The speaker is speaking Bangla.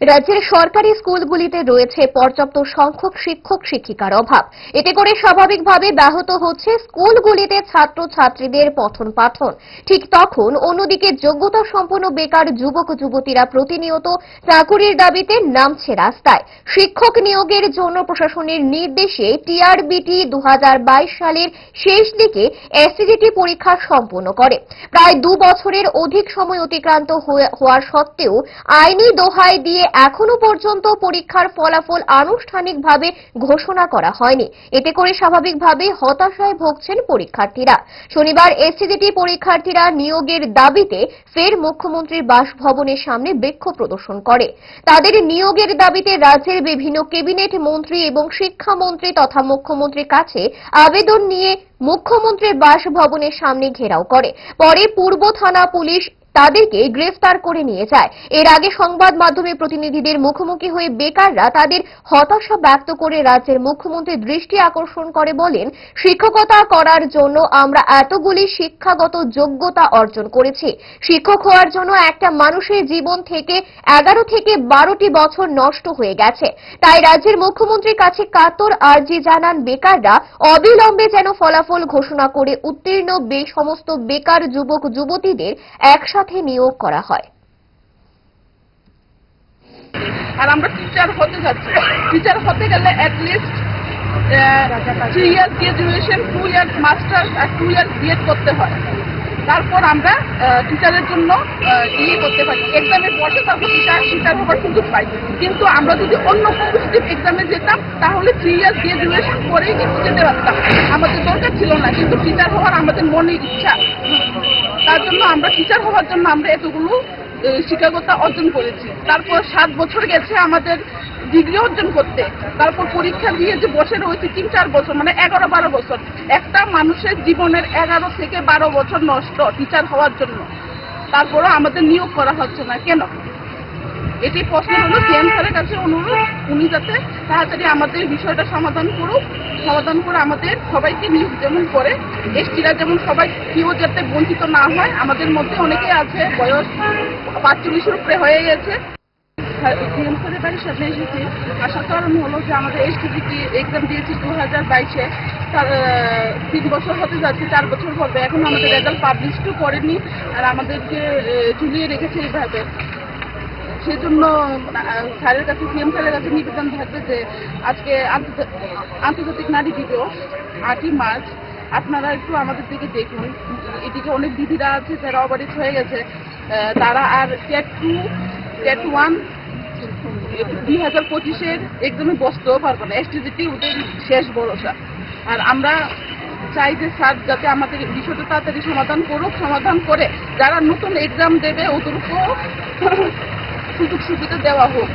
রাজ্যের সরকারি স্কুলগুলিতে রয়েছে পর্যাপ্ত সংখ্যক শিক্ষক, শিক্ষিকার অভাব। এতে করে স্বাভাবিকভাবে ব্যাহত হচ্ছে স্কুলগুলিতে ছাত্র ছাত্রীদের পঠন পাঠন। ঠিক তখন অন্যদিকে যোগ্যতা সম্পন্ন বেকার যুবক, যুবতীরা প্রতিনিয়ত চাকুরির দাবিতে নামছে রাস্তায়। শিক্ষক নিয়োগের জন্য প্রশাসনের নির্দেশে টিআরবিটি দু হাজার বাইশ সালের শেষ দিকে এসসিজিটি পরীক্ষা সম্পন্ন করে। প্রায় দু বছরের অধিক সময় অতিক্রান্ত হওয়া সত্ত্বেও আইনি দোহাই দিয়ে এখনও পর্যন্ত পরীক্ষার ফলাফল আনুষ্ঠানিকভাবে ঘোষণা করা হয়নি। এতে করে স্বাভাবিকভাবে হতাশায় ভুগছেন পরীক্ষার্থীরা। শনিবার এসসিজিটি পরীক্ষার্থীরা নিয়োগের দাবিতে ফের মুখ্যমন্ত্রীর বাসভবনের সামনে বিক্ষোভ প্রদর্শন করে। তাদের নিয়োগের দাবিতে রাজ্যের বিভিন্ন ক্যাবিনেট মন্ত্রী এবং শিক্ষামন্ত্রী তথা মুখ্যমন্ত্রীর কাছে আবেদন নিয়ে মুখ্যমন্ত্রীর বাসভবনের সামনে ঘেরাও করে। পরে পূর্ব থানা পুলিশ তাদেরকে গ্রেফতার করে নিয়ে যায়। এর আগে সংবাদ মাধ্যমে প্রতিনিধিদের মুখোমুখি হয়ে বেকাররা তাদের হতাশা ব্যক্ত করে রাজ্যের মুখ্যমন্ত্রীর দৃষ্টি আকর্ষণ করে বলেন, শিক্ষকতা করার জন্য আমরা এতগুলি শিক্ষাগত যোগ্যতা অর্জন করেছি। শিক্ষক হওয়ার জন্য একটা মানুষের জীবন থেকে এগারো থেকে বারোটি বছর নষ্ট হয়ে গেছে। তাই রাজ্যের মুখ্যমন্ত্রীর কাছে কাতর আর্জি জানান বেকাররা, অবিলম্বে যেন ফলাফল ঘোষণা করে উত্তীর্ণ বে সমস্ত বেকার যুবক যুবতীদের একসাথে নিয়োগ করা হয়। আর আমরা টিচার হতে যাচ্ছি। টিচার হতে গেলে three years graduation two years masters আর টু ইয়ার্স বিএড করতে হয়। তারপর আমরা টিচারের জন্য ইয়ে করতে পারি। এক্সামে বসে তারপর টিচার টিচার হওয়ার সুযোগ পাই। কিন্তু আমরা যদি অন্য কম্পিটিটিভ এক্সামে যেতাম, তাহলে থ্রি ইয়ার্স গ্রাজুয়েশন করেই কিন্তু যেতে পারতাম। আমাদের দরকার ছিল না। কিন্তু টিচার হওয়ার আমাদের মনের ইচ্ছা। তার জন্য আমরা টিচার হওয়ার জন্য আমরা এতগুলো শিক্ষকতা অর্জন করেছি। তারপর সাত বছর গেছে আমাদের ডিগ্রি অর্জন করতে। তারপর পরীক্ষা দিয়ে যে বসে রয়েছে তিন, চার বছর মানে এগারো, বারো বছর। একটা মানুষের জীবনের এগারো থেকে বারো বছর নষ্ট টিচার হওয়ার জন্য। তারপরও আমাদের নিয়োগ করা হচ্ছে না। কেন? এটি প্রশ্ন হলো, সিএম স্যারের কাছে অনুরোধ, উনি যাতে তাড়াতাড়ি আমাদের বিষয়টা সমাধান করুক, সমাধান করে আমাদের সবাইকে নিয়োগ যেমন করে, এসটিরা যেমন সবাই কেউ যাতে বঞ্চিত না হয়, আমাদের মধ্যে অনেকে আছে, বয়স পাঁচচল্লিশের উপরে হয়ে গেছে। সিএম স্যারের বাড়ির সামনে এসেছি। আসার কারণ হলো যে আমাদের এসটিজিটি এক্সাম দিয়েছি দু হাজার বাইশে। তার তিন বছর হতে যাচ্ছে, চার বছর হবে এখন আমাদের রেজাল্ট পাবলিশও করেনি। আর আমাদেরকে ঝুলিয়ে রেখেছে এইভাবে। সেজন্য স্যারের কাছে, সিএম স্যারের কাছে নিবেদন থাকবে যে আজকে আন্তর্জাতিক নারী দিবস, আটই মার্চ। আপনারা একটু আমাদের দিকে দেখুন। এদিকে অনেক দিদিরা আছে, যারা অবারিত হয়ে গেছে। তারা আর টেট টু টেট ওয়ান দুই হাজার পঁচিশের একদমই বসতেও পারব না। এসটিজিটি ওদের শেষ ভরসা। আর আমরা চাই যে স্যার যাতে আমাদের বিষয়টা তাড়াতাড়ি সমাধান করুক, সমাধান করে। যারা নতুন এক্সাম দেবে, ওদেরকেও সুযোগ সুবিধা দেওয়া হোক।